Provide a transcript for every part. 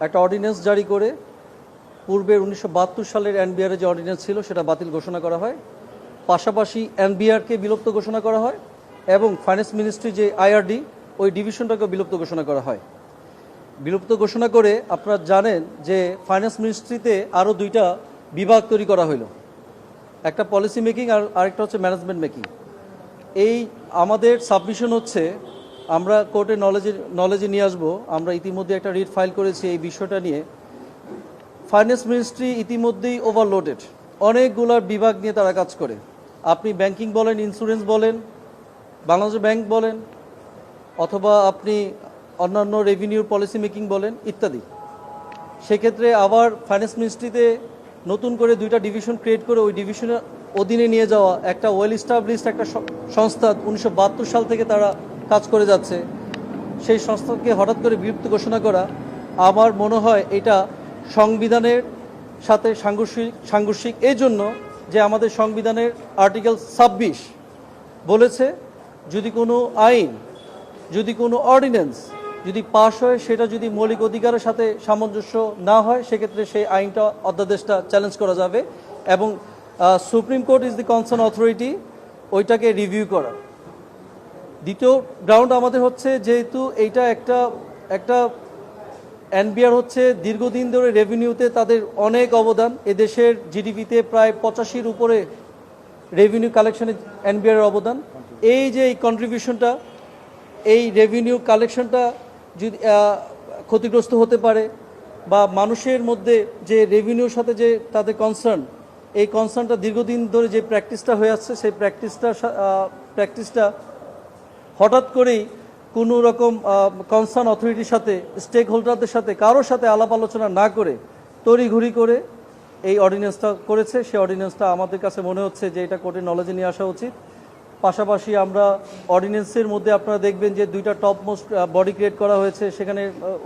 একটা অর্ডিন্যান্স জারি করে পূর্বের উনিশশো বাহাত্তর সালের এনবিআর যে অর্ডিন্যান্স ছিল, সেটা বাতিল ঘোষণা করা হয়। পাশাপাশি এনবিআরকে বিলুপ্ত ঘোষণা করা হয় এবং ফাইন্যান্স মিনিস্ট্রি যে আইআরডি ওই ডিভিশনটাকে বিলুপ্ত ঘোষণা করা হয়। বিলুপ্ত ঘোষণা করে আপনারা জানেন যে ফাইন্যান্স মিনিস্ট্রিতে আরও দুইটা বিভাগ তৈরি করা হলো একটা পলিসি মেকিং আর আরেকটা হচ্ছে ম্যানেজমেন্ট মেকিং এই আমাদের সাবমিশন হচ্ছে আমরা কোর্টে নলেজে নলেজে নিয়ে আসব। আমরা ইতিমধ্যে একটা রিট ফাইল করেছি এই বিষয়টা নিয়ে। ফাইন্যান্স মিনিস্ট্রি ইতিমধ্যেই ওভারলোডেড অনেকগুলার বিভাগ নিয়ে তারা কাজ করে। আপনি ব্যাংকিং বলেন ইন্স্যুরেন্স বলেন বাংলাদেশ ব্যাংক বলেন, অথবা আপনি অন্যান্য রেভিনিউ পলিসি মেকিং বলেন, ইত্যাদি। সেক্ষেত্রে আবার ফাইন্যান্স মিনিস্ট্রিতে নতুন করে দুইটা ডিভিশন ক্রিয়েট করে ওই ডিভিশনের অধীনে নিয়ে যাওয়া একটা ওয়েল স্টাবলিশড একটা সংস্থা উনিশশো বাহাত্তর সাল থেকে তারা কাজ করে যাচ্ছে, সেই সংস্থাকে হঠাৎ করে বিলুপ্ত ঘোষণা করা, আমার মনে হয় এটা সংবিধানের সাথে সাংঘর্ষিক সাংঘর্ষিক। এই জন্য যে আমাদের সংবিধানের আর্টিকেল ছাব্বিশ বলেছে, যদি কোনো আইন, যদি কোনো অর্ডিন্যান্স যদি পাশ হয়, সেটা যদি মৌলিক অধিকারের সাথে সামঞ্জস্য না হয়, সেক্ষেত্রে সেই আইনটা অধ্যাদেশটা চ্যালেঞ্জ করা যাবে এবং supreme court is the concern authority ওইটাকে রিভিউ করা। দ্বিতীয় গ্রাউন্ড আমাদের হচ্ছে যেহেতু এইটা একটা একটা এনবিআর হচ্ছে দীর্ঘদিন ধরে রেভিনিউতে তাদের অনেক অবদান। এদেশের জিডিপিতে প্রায় পঁচাশির উপরে রেভিনিউ কালেকশনে এনবিআর এর অবদান। এই যে এই কন্ট্রিবিউশনটা এই রেভিনিউ কালেকশনটা যদি ক্ষতিগ্রস্ত হতে পারে বা মানুষের মধ্যে যে রেভিনিউর সাথে যে তাদের কনসার্ন এই কনসার্নটা দীর্ঘদিন ধরে যে প্র্যাকটিসটা হয়ে আসছে, সেই প্র্যাকটিসটা প্র্যাকটিসটা হঠাৎ করেই কোনো রকম কনসার্ন অথরিটির সাথে স্টেক হোল্ডারদের সাথে, কারোর সাথে আলাপ আলোচনা না করে, তড়িঘড়ি করে এই অর্ডিন্যান্সটা করেছে। সেই অর্ডিন্যান্সটা আমাদের কাছে মনে হচ্ছে যে এটা কোর্টের নলেজে নিয়ে আসা উচিত। পাশাপাশি আমরা অর্ডিন্যান্সের মধ্যে আপনারা দেখবেন যে দুইটা টপ মোস্ট বডি ক্রিয়েট করা হয়েছে। সেখানে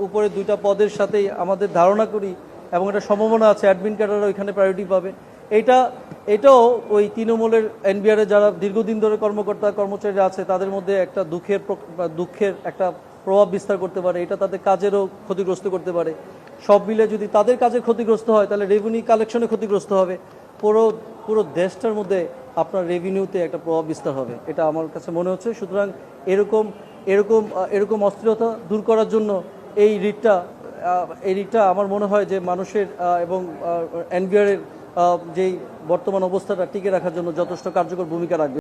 উপরে দুইটা পদের সাথেই আমাদের ধারণা করি এবং এটা সম্ভাবনা আছে অ্যাডমিন ক্যাডাররা ওইখানে প্রায়োরিটি পাবে। এটা এটাও ওই তৃণমূলের এনবিআরে যারা দীর্ঘদিন ধরে কর্মকর্তা কর্মচারীরা আছে তাদের মধ্যে একটা দুঃখের দুঃখের একটা প্রভাব বিস্তার করতে পারে। এটা তাদের কাজেরও ক্ষতিগ্রস্ত করতে পারে। সব মিলে যদি তাদের কাজে ক্ষতিগ্রস্ত হয় তাহলে রেভিনিউ কালেকশনে ক্ষতিগ্রস্ত হবে। পুরো পুরো দেশটার মধ্যে আপনার রেভিনিউতে একটা প্রভাব বিস্তার হবে। এটা আমার কাছে মনে হচ্ছে। সুতরাং এরকম এরকম এরকম অস্থিরতা দূর করার জন্য এই রিটটা এই রিটটা আমার মনে হয় যে মানুষের এবং এনবিআর এর আহ, যেই বর্তমান অবস্থাটা টিকে রাখার জন্য যথেষ্ট কার্যকর ভূমিকা রাখবে।